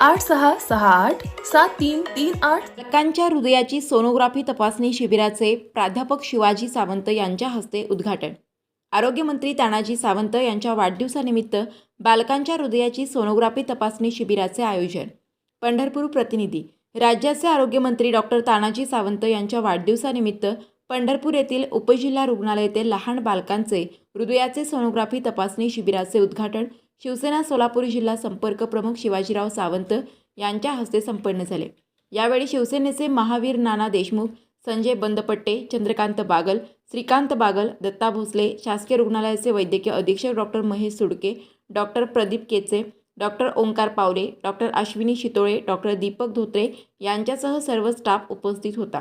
आठ सहा सहा आठ सात तीन तीन आठ. बालकांच्या हृदयाची सोनोग्राफी तपासणी शिबिराचे प्राध्यापक शिवाजी सावंत यांच्या हस्ते उद्घाटन. आरोग्यमंत्री तानाजी सावंत यांच्या वाढदिवसानिमित्त बालकांच्या हृदयाची सोनोग्राफी तपासणी शिबिराचे आयोजन. पंढरपूर प्रतिनिधी राज्याचे आरोग्यमंत्री डॉक्टर तानाजी सावंत यांच्या वाढदिवसानिमित्त पंढरपूर येथील उपजिल्हा रुग्णालय येथे लहान बालकांचे हृदयाचे सोनोग्राफी तपासणी शिबिराचे उद्घाटन शिवसेना सोलापूर जिल्हा संपर्क प्रमुख शिवाजीराव सावंत यांच्या हस्ते संपन्न झाले. यावेळी शिवसेनेचे महावीर नाना देशमुख संजय बंदपट्टे चंद्रकांत बागल श्रीकांत बागल दत्ता भोसले शासकीय रुग्णालयाचे वैद्यकीय अधीक्षक doctor Mahesh Sudke doctor Pradeep Keche doctor Omkar Pawre doctor Ashwini Shitole doctor Deepak Dhotre यांच्यासह सर्व स्टाफ उपस्थित होता.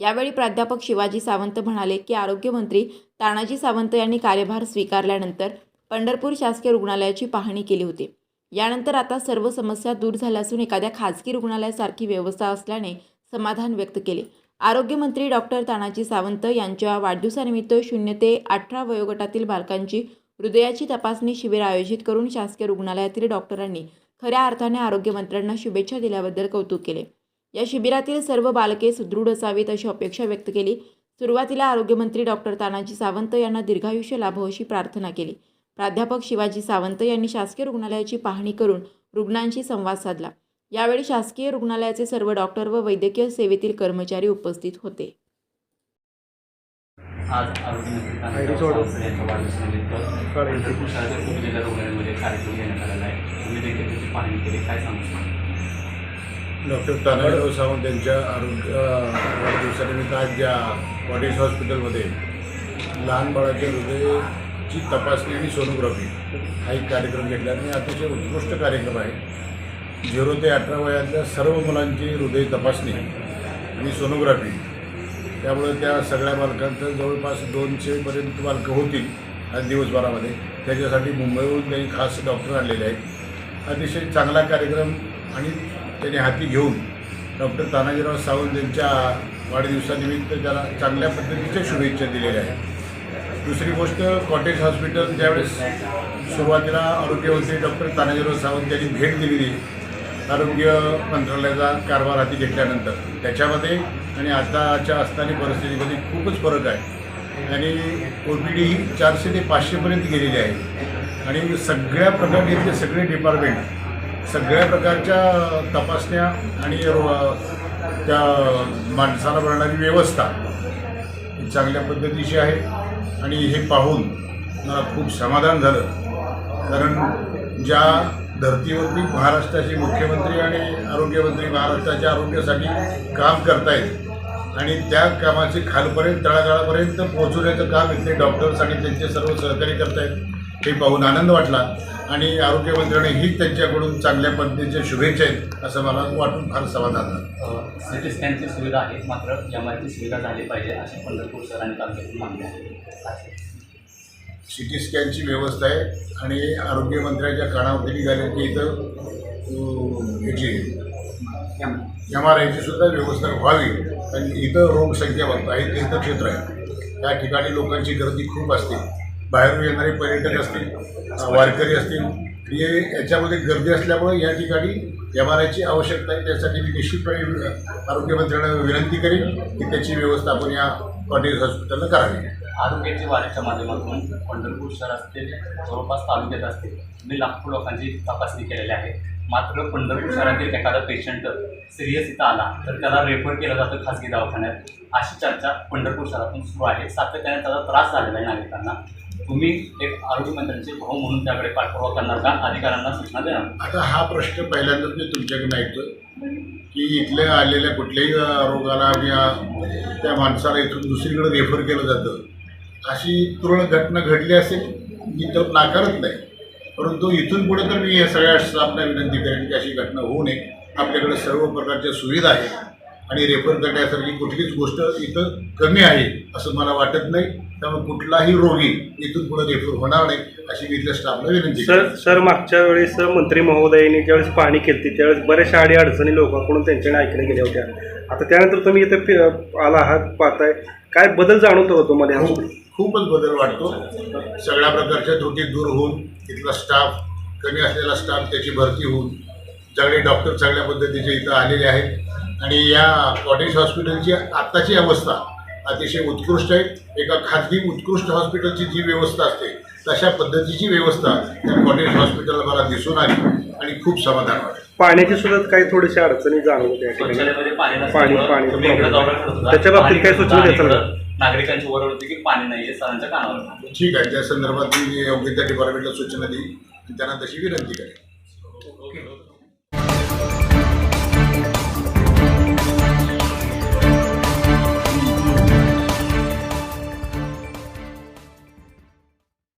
यावेळी प्राध्यापक शिवाजी सावंत म्हणाले की आरोग्यमंत्री तानाजी सावंत यांनी कार्यभार स्वीकारल्यानंतर पंढरपूर शासकीय रुग्णालयाची पाहणी केली होती. यानंतर आता सर्व समस्या दूर झाल्या असून एखाद्या खाजगी रुग्णालयासारखी व्यवस्था असल्याने समाधान व्यक्त केले. आरोग्यमंत्री डॉक्टर तानाजी सावंत यांच्या वाढदिवसानिमित्त शून्य ते अठरा वयोगटातील बालकांची हृदयाची तपासणी शिबिर आयोजित करून शासकीय रुग्णालयातील डॉक्टरांनी खऱ्या अर्थाने आरोग्यमंत्र्यांना शुभेच्छा दिल्याबद्दल कौतुक केले. या शिबिरातील सर्व बालके सुदृढ असावीत अशी अपेक्षा व्यक्त केली. सुरुवातीला आरोग्यमंत्री डॉक्टर तानाजी सावंत यांना दीर्घायुष्य लाभो अशी प्रार्थना केली. प्राध्यापक शिवाजी सावंत यांनी शासकीय रुग्णालयाची पाहणी करून रुग्णांशी संवाद साधला. यावेळी शासकीय रुग्णालयाचे सर्व डॉक्टर व वैद्यकीय सेवेतील कर्मचारी उपस्थित होते. आज डॉक्टर तानाजीराव सावंत यांच्या आरोग्य वाढदिवसानिमित्त आज ज्या कॉटेज हॉस्पिटलमध्ये लहान बाळाच्या ची तपासणी आणि सोनोग्राफी हा एक कार्यक्रम घेतला आणि अतिशय उत्कृष्ट कार्यक्रम आहे. झिरो ते अठरा वयातल्या सर्व मुलांची हृदय तपासणी आणि सोनोग्राफी त्यामुळे त्या सगळ्या बालकांचं जवळपास दोनशेपर्यंत बालकं होतील आज दिवसभरामध्ये. त्याच्यासाठी मुंबईहून काही खास डॉक्टर आलेले आहेत. अतिशय चांगला कार्यक्रम आणि त्याने हाती घेऊन डॉक्टर तानाजीराव सावंत यांच्या वाढदिवसानिमित्त त्याला चांगल्या पद्धतीच्या शुभेच्छा दिलेल्या आहेत. दुसरी गोष्ट कॉटेज हॉस्पिटल ज्यावेळेस सुरुवातीला आरोग्यमंत्री डॉक्टर तानाजीराव सावंत यांनी भेट दिलेली आरोग्य मंत्रालयाचा कारभार हाती घेतल्यानंतर त्याच्यामध्ये आणि आताच्या असताना परिस्थितीमध्ये खूपच फरक आहे. आणि ओ पी डी ही चारशे ते पाचशेपर्यंत गेलेली आहे. आणि सगळ्या प्रकारचे सगळे डिपार्टमेंट सगळ्या प्रकारच्या तपासण्या आणि त्या माणसाला भरणारी व्यवस्था चांगल्या पद्धतीची आहे. आणि हे पाहून मला खूप समाधान झालं. कारण ज्या धर्तीवरती महाराष्ट्राचे मुख्यमंत्री आणि आरोग्यमंत्री महाराष्ट्राच्या आरोग्यासाठी काम करतायत आणि त्या कामाचे खालपर्यंत तळागाळापर्यंत पोहोचवण्याचं काम इथले डॉक्टर्स आणि त्यांचे सर्व सहकारी करतायत हे पाहून आनंद वाटला. आणि आरोग्यमंत्र्याने हीच त्यांच्याकडून चांगल्या पद्धतीच्या शुभेच्छा आहेत असं मला वाटून फार समाधान झालं. सी टी स्कॅनची सुविधा आहे मात्र एम आयची सुविधा झाली पाहिजे अशी पंढरपूर आणि तालुक्याची मागणी आहे. सी टी स्कॅनची व्यवस्था आहे आणि आरोग्यमंत्र्याच्या कानावरती निघाले की इथं याची एम आर आयची सुद्धा व्यवस्था व्हावी. कारण इथं लोकसंख्या भरपूर आहे तीर्थक्षेत्र आहे. त्या ठिकाणी लोकांची गर्दी खूप असते. बाहेरून येणारे पर्यटक असतील वारकरी असतील हे याच्यामध्ये गर्दी असल्यामुळे या ठिकाणी एम आर आयची आवश्यकता आहे. त्यासाठी मी निश्चितपणे आरोग्यमंत्र्यांना विनंती करेन की त्याची व्यवस्था आपण या कॉटेज हॉस्पिटलला करावी. आरोग्याच्या वाढीच्या माध्यमातून पंढरपूर शहर असतील जवळपास तालुक्यात असतील मी लाखो लोकांची तपासणी केलेली आहे. मात्र पंढरपूर शहरातील एखादा पेशंट सिरियस इथं आला तर त्याला रेफर केलं जातं खाजगी दवाखान्यात. अशी चर्चा पंढरपूर शहरातून सुरू आहे. सातत्याने त्याचा त्रास झालेला आहे नागरिकांना. तुम्ही एक आरोग्यमंत्र्यांचे भाऊ म्हणून त्याकडे पाठपुरावा करणार का? अधिकाऱ्यांना सूचना देणार आता हा प्रश्न पहिल्यांदाच मी तुमच्याकडे ऐकतो की इथल्या आलेल्या कुठल्याही रोगाला किंवा त्या माणसाला इथून दुसरीकडे रेफर केलं जातं. अशी तुरळक घटना घडली असेल मी तर नाकारत नाही. परंतु इथून पुढे तर मी या सगळ्या स्टाफना विनंती करेन की अशी घटना होऊ नये. आपल्याकडे सर्व प्रकारच्या सुविधा आहेत आणि रेफर करण्यासारखी कुठलीच गोष्ट इथं कमी आहे असं मला वाटत नाही. त्यामुळे कुठलाही रोगी इथून पुढे रेफर होणार नाही अशी मी इथल्या स्टाफला विनंती सर सर मागच्या वेळेस मंत्री महोदयांनी ज्यावेळेस पाहणी केली त्यावेळेस बऱ्याचशा अडी अडचणी लोकांकडून त्यांच्याकडे ऐकल्या गेल्या होत्या. आता त्यानंतर तुम्ही इथे फि- आला आहात पाहताय. काय बदल जाणवतो का तुम्हाला खूप खूपच बदल वाटतो. सगळ्या प्रकारच्या त्रुटी दूर होऊन तिथला स्टाफ कमी असलेला स्टाफ त्याची भरती होऊन सगळे डॉक्टर चांगल्या पद्धतीचे इथं आलेले आहेत. आणि या कॉटेज हॉस्पिटलची आत्ताची अवस्था अतिशय उत्कृष्ट आहे. एका खाजगी उत्कृष्ट हॉस्पिटलची जी व्यवस्था असते तशा पद्धतीची व्यवस्था त्या कॉटेज हॉस्पिटलला मला दिसून आली आणि खूप समाधान वाटलं. पाण्याची सुद्धा काही थोड्याशा अडचणी जाणवत या ठिकाणी शौचालयामध्ये पाणी पाणी- नसल्यामुळं पाणी- तुम्ही इकडे दौरा करत होता. त्याच्या बाबतीत काय सूचना आणि? इकडं नागरिकांची ओरड होती की पाणी नाही आहे सरांच्या कानावर ठीक आहे. त्या संदर्भात मी योग्य त्या डिपार्टमेंटला सूचना आणि त्यांना तशी विनंती करेन.